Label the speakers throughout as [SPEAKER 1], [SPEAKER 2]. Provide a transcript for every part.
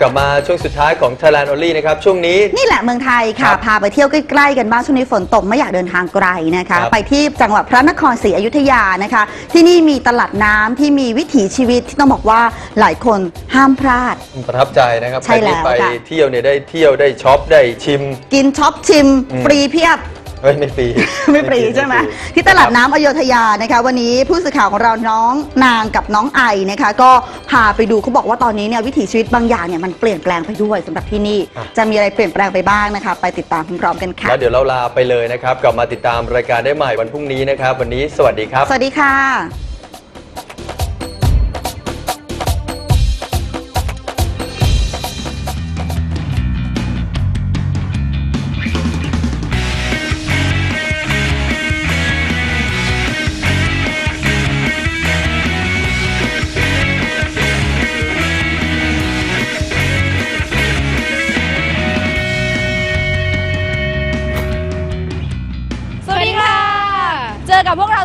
[SPEAKER 1] กลับมาช่วงสุดท้ายของ Thailand Only นะครับช่วงนี้
[SPEAKER 2] นี่แหละเมืองไทย
[SPEAKER 1] ครั
[SPEAKER 2] ค่ะ
[SPEAKER 1] บ
[SPEAKER 2] พาไปเที่ยวใกล้ๆกันบ้างช่วงนี้ฝนตกไม่อยากเดินทางไกลนะคะ
[SPEAKER 1] ครับ
[SPEAKER 2] ไปที่จังหวัดพระนครศรีอยุธยานะคะ ที่นี่มีตลาดน้ำที่มีวิถีชีวิตที่ต้องบอกว่าหลายคนห้ามพลาด
[SPEAKER 1] ประทับใจนะครับ
[SPEAKER 2] ใช่
[SPEAKER 1] ใครที่
[SPEAKER 2] แล้ว
[SPEAKER 1] ไป
[SPEAKER 2] ค่ะ
[SPEAKER 1] เที่ยวเนี่ยได้เที่ยวได้ช็อปได้ชิม
[SPEAKER 2] กินช็อปชิม
[SPEAKER 1] อืม
[SPEAKER 2] ฟรีเพียบ
[SPEAKER 1] เฮ้ยไม่ฟรี
[SPEAKER 2] ไม่ฟรีใช่ไหมที่ตลาดน้ำอโยธยานะคะ วันนี้ผู้สื่อข่าวของเราน้องนางกับน้องไอนะคะ ก็พาไปดูเขาบอกว่าตอนนี้เนี่ยวิถีชีวิตบางอย่างเนี่ยมันเปลี่ยนแปลงไปด้วยสำหรับที่นี่
[SPEAKER 1] อะ
[SPEAKER 2] จะมีอะไรเปลี่ยนแปลงไปบ้างนะคะ ไปติดตามพร้อมๆกันค่ะ
[SPEAKER 1] แล้วเดี๋ยวเราลาไปเลยนะครับ กลับมาติดตามรายการได้ใหม่วันพรุ่งนี้นะครับ วันนี้สวัสดีครับ
[SPEAKER 2] สวัสดีค่ะ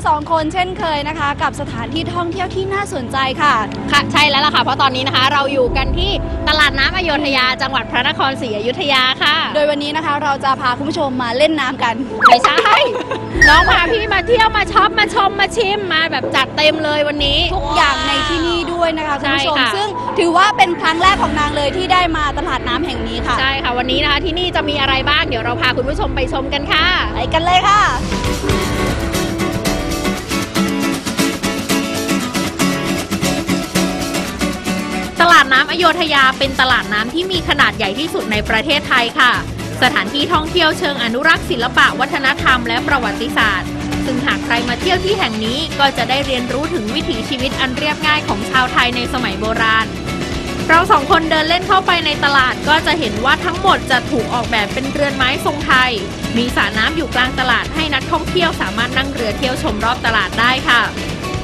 [SPEAKER 3] สองคนเช่นเคยนะคะ กับสถานที่ท่องเที่ยวที่น่าสนใจค่ะ
[SPEAKER 4] ค่ะใช่แล้วล่ะค่ะ เพราะตอนนี้นะคะ เราอยู่กันที่ตลาดน้ำอโยธยา จังหวัดพระนครศรีอยุธยาค่ะ
[SPEAKER 3] โดยวันนี้นะคะเราจะพาคุณผู้ชมมาเล่นน้ำกัน
[SPEAKER 4] ไม่ใช่ น้องพาพี่มาเที่ยวมาช็อปมาชมมาชิมมาแบบจัดเต็มเลยวันนี้
[SPEAKER 3] ทุกอย่างในที่นี่ด้วยนะคะคุณผู้ชม
[SPEAKER 4] ใช่ค่ะ
[SPEAKER 3] ซึ่งถือว่าเป็นครั้งแรกของนางเลยที่ได้มาตลาดน้ำแห่งนี้ค่ะ
[SPEAKER 4] ใช่ค่ะวันนี้นะคะที่นี่จะมีอะไรบ้างเดี๋ยวเราพาคุณผู้ชมไปชมกันค่ะ
[SPEAKER 3] ไปกันเลยค่ะ
[SPEAKER 4] ต ดน้ำอโยธยาเป็นตลาดน้ำที่มีขนาดใหญ่ที่สุดในประเทศไทยค่ะ สถานที่ท่องเที่ยวเชิงอนุรักษ์ศิลปะวัฒนธรรมและประวัติศาสตร์ ซึ่งหากใครมาเที่ยวที่แห่งนี้ก็จะได้เรียนรู้ถึงวิถีชีวิตอันเรียบง่ายของชาวไทยในสมัยโบราณ เราสองคนเดินเล่นเข้าไปในตลาดก็จะเห็นว่าทั้งหมดจะถูกออกแบบเป็นเรือนไม้ทรงไทย มีสระน้ำอยู่กลางตลาดให้นักท่องเที่ยวสามารถนั่งเรือเที่ยวชมรอบตลาดได้ค่ะ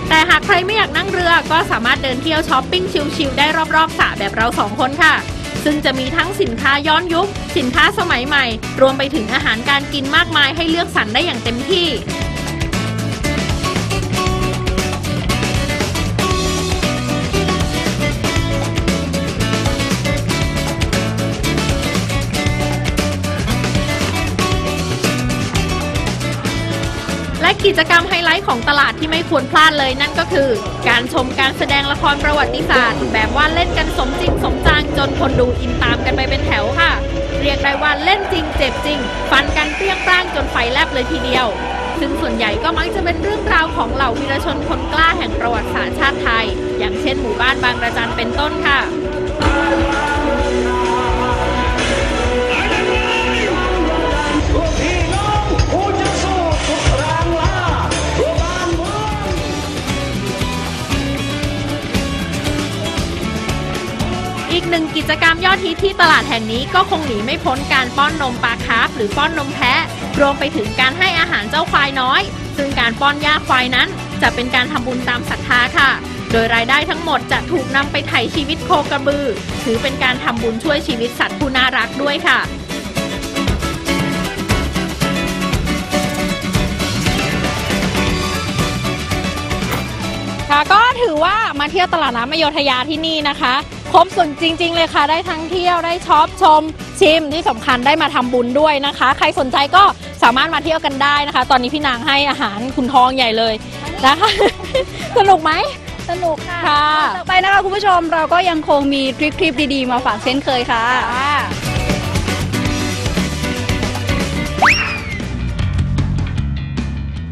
[SPEAKER 4] แต่หากใครไม่อยากนั่งเรือก็สามารถเดินเที่ยวช้อปปิ้งชิลๆได้รอบๆสระแบบเราสองคนค่ะ ซึ่งจะมีทั้งสินค้าย้อนยุค สินค้าสมัยใหม่ รวมไปถึงอาหารการกินมากมายให้เลือกสรรได้อย่างเต็มที่ และกิจกรรมไฮไลท์ของตลาดที่ไม่ควรพลาดเลยนั่นก็คือ การชมการแสดงละครประวัติศาสตร์ แบบว่าเล่นกันสมจริงสมจังจนคนดูอินตามกันไปเป็นแถวค่ะ เรียกได้ว่าเล่นจริงเจ็บจริง ฟันกันเปรี้ยงปร้างจนไฟแลบเลยทีเดียว ซึ่งส่วนใหญ่ก็มักจะเป็นเรื่องราวของเหล่าวีรชนคนกล้าแห่งประวัติศาสตร์ชาติไทย อย่างเช่นหมู่บ้านบางระจันเป็นต้นค่ะ หนึ่งกิจกรรมยอดฮิตที่ตลาดแห่งนี้ก็คงหนีไม่พ้นการป้อนนมปลาคาร์ฟหรือป้อนนมแพะ รวมไปถึงการให้อาหารเจ้าควายน้อย ซึ่งการป้อนหญ้าควายนั้น จะเป็นการทำบุญตามศรัทธาค่ะ โดยรายได้ทั้งหมดจะถูกนำไปไถ่ชีวิตโคกระบือ ถือเป็นการทำบุญช่วยชีวิตสัตว์ผู้น่ารักด้วยค่ะค่ะก็ถือว่ามาเที่ยวตลาดน้ำอโยธยาที่นี่นะคะ ครบสุดจริง ๆ เลยค่ะ ได้ทั้งเที่ยวได้ช็อปชมชิมที่สำคัญได้มาทำบุญด้วยนะคะ ใครสนใจก็สามารถมาเที่ยวกันได้นะคะ ตอนนี้พี่นางให้อาหารคุณทองใหญ่เลยนะคะสนุกไหม
[SPEAKER 3] สนุกค่ะ
[SPEAKER 4] ค่ะ
[SPEAKER 3] ต่อไปนะคะคุณผู้ชมเราก็ยังคงมีทริปคลิปดีๆ มาฝากเช่นเคยค่ะ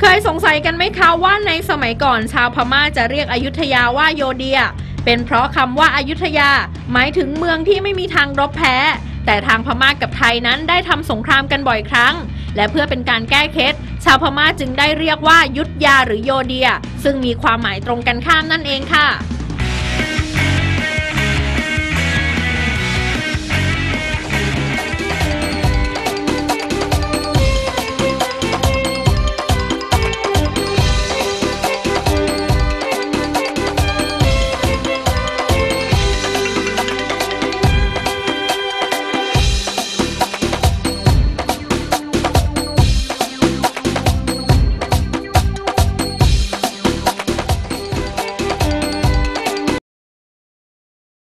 [SPEAKER 4] เคยสงสัยกันไหมคะว่าในสมัยก่อนชาวพม่าจะเรียกอยุธยาว่าโยเดีย เป็นเพราะคำว่าอายุทยา หมายถึงเมืองที่ไม่มีทางรบแพ้ แต่ทางพม่ากับไทยนั้นได้ทำสงครามกันบ่อยครั้ง และเพื่อเป็นการแก้เคสชาวพม่าจึงได้เรียกว่ายุทธยาหรือโยเดีย ซึ่งมีความหมายตรงกันข้ามนั่นเองค่ะ